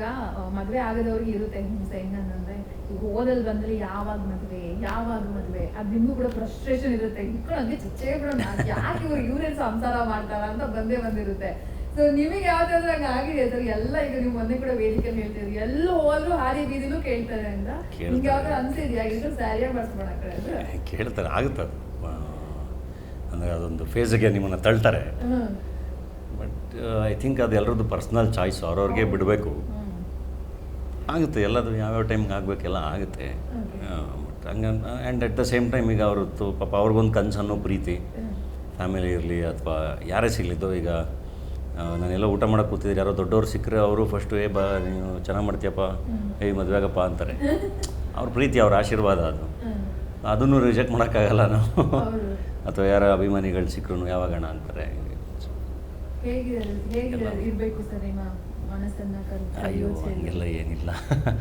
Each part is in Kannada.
ಇವಾಗ ಮದ್ವೆ ಆಗದವ್ರಿಗೆ ಇರುತ್ತೆ ಹಿಂಸೆ ಹೆಂಗಂದ್ರೆ ಈಗ ಓದಲ್ ಬಂದ್ರೆ ಯಾವಾಗ ಮದ್ವೆ ಯಾವಾಗ ಮದ್ವೆ ಅದ್ ನಿಮ್ಗೂ ಕೂಡ ಫ್ರಸ್ಟ್ರೇಷನ್ ಇರುತ್ತೆ. ಇಟ್ಕೊಂಡು ಚಿಚ್ಚೆ ಬಿಡೋಣ ಯಾಕೆ ಇವ್ರು ಇವ್ರೇನ್ ಸಂಸಾರ ಮಾಡ್ತಾರ ಅಂತ ಬಂದೇ ಬಂದಿರುತ್ತೆ. ಸೊ ನಿಮಗೆ ಯಾವ್ದಾದ್ರು ಹಂಗ ಆಗಿದೆ ಸರ್? ಎಲ್ಲ ಈಗ ನೀವು ಮೊನ್ನೆ ಕೂಡ ವೇದಿಕೆ ಹೇಳ್ತೀರಿ ಎಲ್ಲ ಹೋದ್ರು ಹಾರಿ ಬೀದಿಲೂ ಕೇಳ್ತಾರೆ ಅಂತ. ನಿಮ್ಗೆ ಯಾವ್ದಾದ್ರು ಅನ್ಸಿದ್ಯಾ ಇಷ್ಟು ಸ್ಯಾರಿಯ ಕಡೆ ಕೇಳ್ತಾರೆ. ಆಗುತ್ತೆ ಅಂದ್ರೆ ಅಂದರೆ ಅದೊಂದು ಫೇಸ್ಗೆ ನಿಮ್ಮನ್ನು ತಳ್ತಾರೆ. ಬಟ್ ಐ ಥಿಂಕ್ ಅದು ಎಲ್ಲರದ್ದು ಪರ್ಸ್ನಲ್ ಚಾಯ್ಸ್ ಅವ್ರವ್ರಿಗೆ ಬಿಡಬೇಕು. ಆಗುತ್ತೆ ಎಲ್ಲದು ಯಾವ್ಯಾವ ಟೈಮ್ಗೆ ಆಗಬೇಕೆಲ್ಲ ಆಗುತ್ತೆ. ಬಟ್ ಹಂಗ and at the same time ಈಗ ಅವ್ರದ್ದು ಪಾಪ ಅವ್ರಿಗೊಂದು ಅನ್ನೋ ಪ್ರೀತಿ ಫ್ಯಾಮಿಲಿ ಇರಲಿ ಅಥವಾ ಯಾರೇ ಸಿಗಲಿದ್ದು ಈಗ ನಾನೆಲ್ಲ ಊಟ ಮಾಡಕ್ಕೆ ಕೂತಿದ್ರೆ ಯಾರೋ ದೊಡ್ಡವ್ರು ಸಿಕ್ಕರೆ ಅವರು ಫಸ್ಟು ಏ ಬಾ ನೀನು ಚೆನ್ನಾಗಿ ಮಾಡ್ತೀಯಪ್ಪ ಏಯ್ ಮದುವೆಗಪ್ಪ ಅಂತಾರೆ. ಅವ್ರ ಪ್ರೀತಿ ಅವ್ರ ಆಶೀರ್ವಾದ ಅದು. ಅದನ್ನು ರಿಜೆಕ್ಟ್ ಮಾಡೋಕ್ಕಾಗಲ್ಲ ನಾವು. ಅಥವಾ ಯಾರ ಅಭಿಮಾನಿಗಳು ಸಿಕ್ಕರು ಯಾವಾಗಣ ಅಂತಾರೆ. ಅಯ್ಯೋ? ಹಂಗೆಲ್ಲ ಏನಿಲ್ಲ.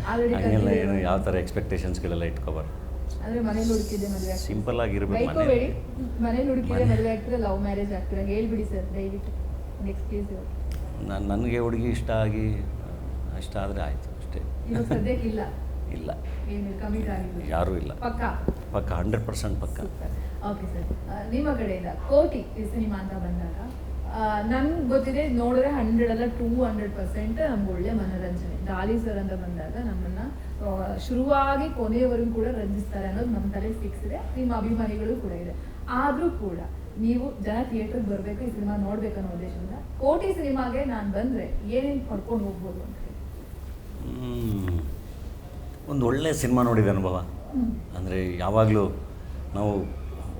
ಹಂಗೆಲ್ಲ ಏನು? ಯಾವ ಥರ ಎಕ್ಸ್ಪೆಕ್ಟೇಷನ್ಸ್ಗಳೆಲ್ಲ ಇಟ್ಕೋಬಾರ್ದು. ಅಂದ್ರೆ ಮನೇಲಿ ಹುಡುಕಿದೆ ಮದುವೆ? ಸಿಂಪಲ್ ಆಗಿರ್ಬೇಕು ಬೈಕೋಬೇಡಿ ಮನೇಲಿ. ಹುಡುಕಿದೆ ಮನೆ- ಮದುವೆ ಆಗ್ತೀರಾ ಲವ್ ಮ್ಯಾರೇಜ್ ಆಗ್ತೀರಾ ಹೇಳ್ಬಿಡಿ ಸರ್ ದಯವಿಟ್ಟು. ನೆಕ್ಸ್ಟ್ ಪ್ಲೀಸ್ ನಾನು ನನಗೆ ಹುಡುಗಿ ಇಷ್ಟ ಆಗಿ ಇಷ್ಟ ಆದರೆ ಆಯಿತು ಅಷ್ಟೇ. ಇವಾಗ ಸದ್ಯಕ್ಕೆ ಇಲ್ಲ. ಇಲ್ಲ. ಯಾರೂ ಇಲ್ಲ. ಪಕ್ಕ? ಪಕ್ಕ ಹಂಡ್ರೆಡ್ ಪರ್ಸೆಂಟ್ ಪಕ್ಕ. Okay sir. ನಿಮ್ಮ ಕಡೆಯಿಂದ ಕೋಟಿ ಸಿನಿಮಾ ಅಂತ ಬಂದಾಗ ನನ್ಗೆ ಗೊತ್ತಿದೆ ನೋಡಿದ್ರೆ ಹಂಡ್ರೆಡ್ ಅಲ್ಲ ಟೂ ಹಂಡ್ರೆಡ್ ಪರ್ಸೆಂಟ್ ನಮ್ಗೆ ಒಳ್ಳೆ ಮನೋರಂಜನೆ. ಡಾಲಿ ಸರ್ ಅಂತ ಬಂದಾಗ ನಮ್ಮನ್ನ ಶುರುವಾಗಿ ಕೊನೆಯವರೆಗೂ ಕೂಡ ರಂಜಿಸ್ತಾರೆ ಅನ್ನೋದು ನಮ್ಮ ತಲೆ ಫಿಕ್ಸ್ ಇದೆ ನಿಮ್ಮ ಅಭಿಮಾನಿಗಳು ಕೂಡ ಇದೆ. ಆದ್ರೂ ಕೂಡ ನೀವು ಜನ ಥಿಯೇಟರ್ಗೆ ಬರಬೇಕು ಈ ಸಿನಿಮಾ ನೋಡ್ಬೇಕು ಅನ್ನೋ ಉದ್ದೇಶದಿಂದ ಕೋಟಿ ಸಿನಿಮಾಗೆ ನಾನು ಬಂದ್ರೆ ಏನೇನು ಪಡ್ಕೊಂಡು ಹೋಗ್ಬೋದು ಅಂತ ಒಂದು ಒಳ್ಳೆಯ ಸಿನಿಮಾ ನೋಡಿದ ಅನುಭವ. ಅಂದರೆ ಯಾವಾಗಲೂ ನಾವು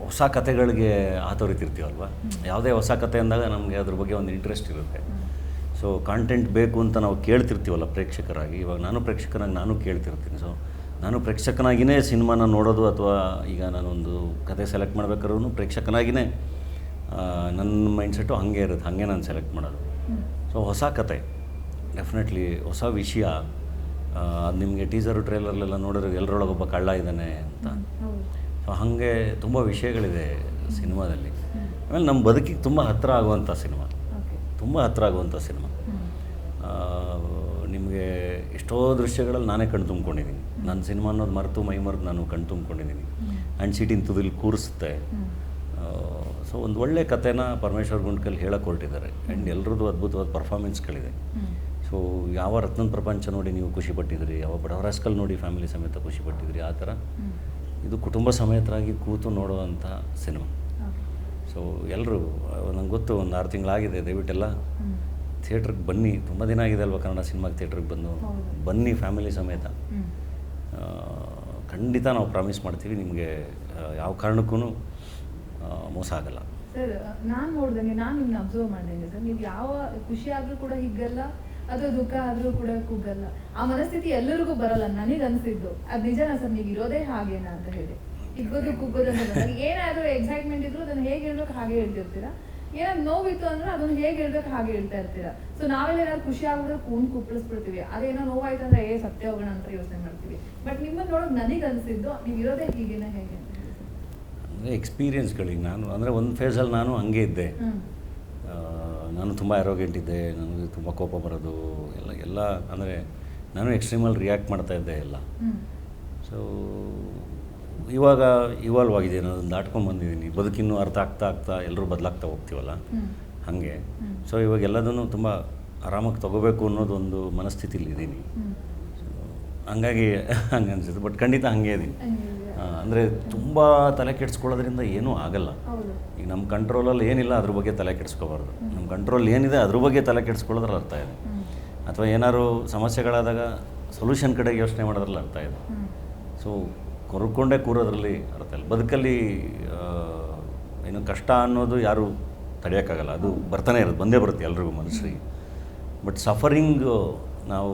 ಹೊಸ ಕಥೆಗಳಿಗೆ ಆತೋರಿತಿರ್ತೀವಲ್ವ? ಯಾವುದೇ ಹೊಸ ಕಥೆ ಅಂದಾಗ ನಮಗೆ ಅದ್ರ ಬಗ್ಗೆ ಒಂದು ಇಂಟ್ರೆಸ್ಟ್ ಇರುತ್ತೆ. ಸೊ ಕಾಂಟೆಂಟ್ ಬೇಕು ಅಂತ ನಾವು ಕೇಳ್ತಿರ್ತೀವಲ್ಲ ಪ್ರೇಕ್ಷಕರಾಗಿ. ಇವಾಗ ನಾನು ಪ್ರೇಕ್ಷಕನಾಗಿ ನಾನು ಕೇಳ್ತಿರ್ತೀನಿ. ಸೊ ನಾನು ಪ್ರೇಕ್ಷಕನಾಗಿಯೇ ಸಿನಿಮಾನ ನೋಡೋದು ಅಥವಾ ಈಗ ನಾನೊಂದು ಕತೆ ಸೆಲೆಕ್ಟ್ ಮಾಡ್ಬೇಕಾದ್ರೂ ಪ್ರೇಕ್ಷಕನಾಗಿಯೇ ನನ್ನ ಮೈಂಡ್ಸೆಟ್ಟು ಹಾಗೆ ಇರುತ್ತೆ. ಹಾಗೆ ನಾನು ಸೆಲೆಕ್ಟ್ ಮಾಡೋದು. ಸೊ ಹೊಸ ಕತೆ. ಡೆಫಿನೆಟ್ಲಿ ಹೊಸ ವಿಷಯ. ಅದು ನಿಮಗೆ ಟೀಸರು ಟ್ರೇಲರ್ಲೆಲ್ಲ ನೋಡಿದ್ರೆ ಎಲ್ಲರೊಳಗೊಬ್ಬ ಕಳ್ಳ ಇದ್ದಾನೆ ಅಂತ. ಹಾಗೆ ತುಂಬ ವಿಷಯಗಳಿದೆ ಸಿನಿಮಾದಲ್ಲಿ. ಆಮೇಲೆ ನಮ್ಮ ಬದುಕಿಗೆ ತುಂಬ ಹತ್ತಿರ ಆಗುವಂಥ ಸಿನಿಮಾ. ತುಂಬ ಹತ್ತಿರ ಆಗುವಂಥ ಸಿನಿಮಾ. ನಿಮಗೆ ಎಷ್ಟೋ ದೃಶ್ಯಗಳಲ್ಲಿ ನಾನೇ ಕಣ್ ತುಂಬ್ಕೊಂಡಿದ್ದೀನಿ. ನನ್ನ ಸಿನಿಮಾ ಅನ್ನೋದು ಮರೆತು ಮೈ ಮರೆತು ನಾನು ಕಣ್ ತುಂಬ್ಕೊಂಡಿದ್ದೀನಿ. ಆ್ಯಂಡ್ ಸಿಟಿನ ತುದಿಲಿ ಕೂರಿಸುತ್ತೆ. ಸೊ ಒಂದು ಒಳ್ಳೆ ಕಥೆನ ಪರಮೇಶ್ವರ್ ಗುಂಡ್ಕಲ್ ಹೇಳಕ್ಕೆ ಹೊರಟಿದ್ದಾರೆ. ಆ್ಯಂಡ್ ಎಲ್ಲರದ್ದು ಅದ್ಭುತವಾದ ಪರ್ಫಾರ್ಮೆನ್ಸ್ಗಳಿದೆ. ಸೊ ಯಾವ ರತ್ನದ ಪ್ರಪಂಚ ನೋಡಿ ನೀವು ಖುಷಿಪಟ್ಟಿದ್ರಿ ಯಾವ ಬಡವರಾಸ್ಕಲ್ ನೋಡಿ ಫ್ಯಾಮಿಲಿ ಸಮೇತ ಖುಷಿಪಟ್ಟಿದ್ರಿ ಆ ಥರ ಇದು ಕುಟುಂಬ ಸಮೇತರಾಗಿ ಕೂತು ನೋಡುವಂಥ ಸಿನಿಮಾ. ಸೊ ಎಲ್ಲರೂ ನಂಗೆ ಗೊತ್ತು ಒಂದು ಆರು ತಿಂಗಳಾಗಿದೆ ದಯವಿಟ್ಟೆಲ್ಲ. ಥಿಯೇಟ್ರಿಗೆ ಬನ್ನಿ ತುಂಬ ದಿನ ಆಗಿದೆ ಅಲ್ವಾ ಕನ್ನಡ ಸಿನಿಮಾಗೆ ಥಿಯೇಟ್ರಿಗೆ ಬಂದು. ಬನ್ನಿ ಫ್ಯಾಮಿಲಿ ಸಮೇತ. ಖಂಡಿತ ನಾವು ಪ್ರಾಮಿಸ್ ಮಾಡ್ತೀವಿ ನಿಮಗೆ ಯಾವ ಕಾರಣಕ್ಕೂ ಮೋಸ ಆಗಲ್ಲ. ಸರ್ ನಾನು ನೋಡ್ದಂಗೆ ನಾನು ನಿಮ್ಮನ್ನ ಅಬ್ಸರ್ವ್ ಮಾಡ್ದಂಗೆ ಸರ್ ನೀವು ಯಾವ ಖುಷಿ ಆದರೂ ಕೂಡ ಹಿಗ್ಗಲ್ಲ ಅಥವಾ ದುಃಖ ಆದ್ರೂ ಕೂಡ ಕುಗ್ಗಲ್ಲ. ಆ ಮನಸ್ಥಿತಿ ಎಲ್ಲರಿಗೂ ಬರಲ್ಲ ನನಗ್ ಅನ್ಸಿದ್ದು. ಅದ್ ನಿಜನಾ ಸರ್ ನೀವು ಇರೋದೇ ಹಾಗೇನಾ ಅಂತ ಹೇಳಿ. ಹಿಗ್ಗೋದು ಕುಗ್ಗೋದು ಅಂತ ಏನಾದ್ರೂ ಎಕ್ಸೈಟ್ಮೆಂಟ್ ಇದ್ರು ಅದನ್ನ ಹೇಗೆ ಹೇಳ್ಬೇಕು ಹಾಗೆ ಹೇಳ್ತಿರ್ತೀರಾ? ಏನಾದ್ರು ನೋವಿತ್ತು ಅಂದ್ರೆ ಅದನ್ನ ಹೇಗೆ ಹೇಳ್ಬೇಕು ಹಾಗೆ ಹೇಳ್ತಾ ಇರ್ತೀರಾ? ಸೊ ನಾವೆಲ್ಲ ಏನಾದ್ರು ಖುಷಿ ಆಗ್ಬಿಟ್ರೆ ಕೂನ್ ಕುಪ್ಪಳಿಸ್ಬಿಡ್ತೀವಿ. ಅದೇನೋ ನೋವಾಯ್ತು ಅಂದ್ರೆ ಏ ಸತ್ಯ ಹೋಗೋಣ ಅಂತ ಯೋಚನೆ ಮಾಡ್ತೀವಿ. ಬಟ್ ನಿಮ್ಮನ್ನ ನೋಡೋದು ನನಗ್ ಅನ್ಸಿದ್ದು ನೀವು ಇರೋದೇ ಹೀಗೇನ ಹೇಗೆ ಎಕ್ಸ್ಪೀರಿಯನ್ಸ್ಗಳಿಗೆ ನಾನು ಅಂದರೆ ಒಂದು ಫೇಸಲ್ಲಿ ನಾನು ಹಂಗೆ ಇದ್ದೆ. ನಾನು ತುಂಬ ಆರೋಗ್ಯಂಟ್ ಇದ್ದೆ ನನಗೆ ತುಂಬ ಕೋಪ ಬರೋದು ಎಲ್ಲ ಎಲ್ಲ ಅಂದರೆ ನಾನು ಎಕ್ಸ್ಟ್ರೀಮಲ್ಲಿ ರಿಯಾಕ್ಟ್ ಮಾಡ್ತಾ ಇದ್ದೆ ಎಲ್ಲ. ಸೊ ಇವಾಗ ಇವಾಲ್ವ್ ಆಗಿದ್ದೀನಿ ಅದನ್ನು ದಾಟ್ಕೊಂಡು ಬಂದಿದ್ದೀನಿ. ಬದುಕಿನ್ನೂ ಅರ್ಥ ಆಗ್ತಾ ಆಗ್ತಾ ಎಲ್ಲರೂ ಬದಲಾಗ್ತಾ ಹೋಗ್ತೀವಲ್ಲ? ಹಾಗೆ. ಸೊ ಇವಾಗ ಎಲ್ಲದನ್ನು ತುಂಬ ಆರಾಮಾಗಿ ತಗೋಬೇಕು ಅನ್ನೋದೊಂದು ಮನಸ್ಥಿತಿಲಿ ಇದ್ದೀನಿ. ಹಂಗಾಗಿ ಹಂಗೆ ಅನಿಸುತ್ತೆ ಬಟ್ ಖಂಡಿತ ಹಂಗೆ ಇದ್ದೀನಿ. ಅಂದರೆ ತುಂಬ ತಲೆ ಕೆಡಿಸ್ಕೊಳ್ಳೋದ್ರಿಂದ ಏನೂ ಆಗಲ್ಲ. ಈಗ ನಮ್ಮ ಕಂಟ್ರೋಲಲ್ಲಿ ಏನಿಲ್ಲ ಅದ್ರ ಬಗ್ಗೆ ತಲೆ ಕೆಡಿಸ್ಕೋಬಾರ್ದು. ನಮ್ಮ ಕಂಟ್ರೋಲ್ ಏನಿದೆ ಅದ್ರ ಬಗ್ಗೆ ತಲೆ ಕೆಡಿಸ್ಕೊಳ್ಳೋದ್ರಲ್ಲಿ ಅರ್ಥ ಇದೆ. ಅಥವಾ ಏನಾದ್ರು ಸಮಸ್ಯೆಗಳಾದಾಗ ಸೊಲ್ಯೂಷನ್ ಕಡೆ ಯೋಚನೆ ಮಾಡೋದ್ರಲ್ಲಿ ಅರ್ಥ ಇದೆ. ಸೊ ಕೊರ್ಕೊಂಡೇ ಕೂರೋದ್ರಲ್ಲಿ ಅರ್ಥ ಇಲ್ಲ. ಬದುಕಲ್ಲಿ ಏನು ಕಷ್ಟ ಅನ್ನೋದು ಯಾರು ತಡೆಯೋಕ್ಕಾಗಲ್ಲ. ಅದು ಬರ್ತಾನೆ ಇರೋದು ಬಂದೇ ಬರುತ್ತೆ ಎಲ್ರಿಗೂ ಮನುಷ್ಯರಿಗೆ. ಬಟ್ ಸಫರಿಂಗ್ ನಾವು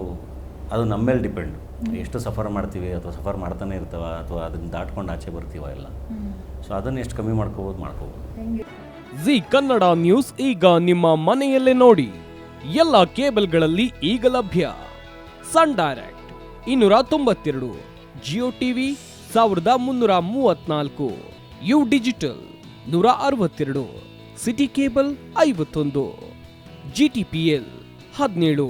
ಅದು ನಮ್ಮ ಮೇಲೆ ಡಿಪೆಂಡ್ ಎಷ್ಟು ಸಫರ್ ಮಾಡ್ತೀವಿ ಅಥವಾ ಸಫರ್ ಮಾಡ್ತಾನೆ ಇರ್ತಾವ ಅಥವಾ ಅದನ್ನು ದಾಟ್ಕೊಂಡು ಆಚೆ ಬರ್ತೀವ ಎಲ್ಲ ಸೊ ಅದನ್ನು ಎಷ್ಟು ಕಮ್ಮಿ ಮಾಡ್ಕೋಬೋದು ಮಾಡ್ಕೋಬೋದು. ಜಿ ಕನ್ನಡ ನ್ಯೂಸ್ ಈಗ ನಿಮ್ಮ ಮನೆಯಲ್ಲೇ ನೋಡಿ. ಎಲ್ಲ ಕೇಬಲ್ಗಳಲ್ಲಿ ಈಗ ಲಭ್ಯ. ಸನ್ ಡೈರೆಕ್ಟ್ ಇನ್ನೂರ ತೊಂಬತ್ತೆರಡು, ಜಿಯೋ ಟಿವಿ ಸಾವಿರದ ಮುನ್ನೂರ ಮೂವತ್ನಾಲ್ಕು, ಯು ಡಿಜಿಟಲ್ ನೂರ ಅರವತ್ತೆರಡು, ಸಿಟಿ ಕೇಬಲ್ ಐವತ್ತೊಂದು, ಜಿ ಟಿ ಪಿ ಎಲ್ ಹದಿನೇಳು.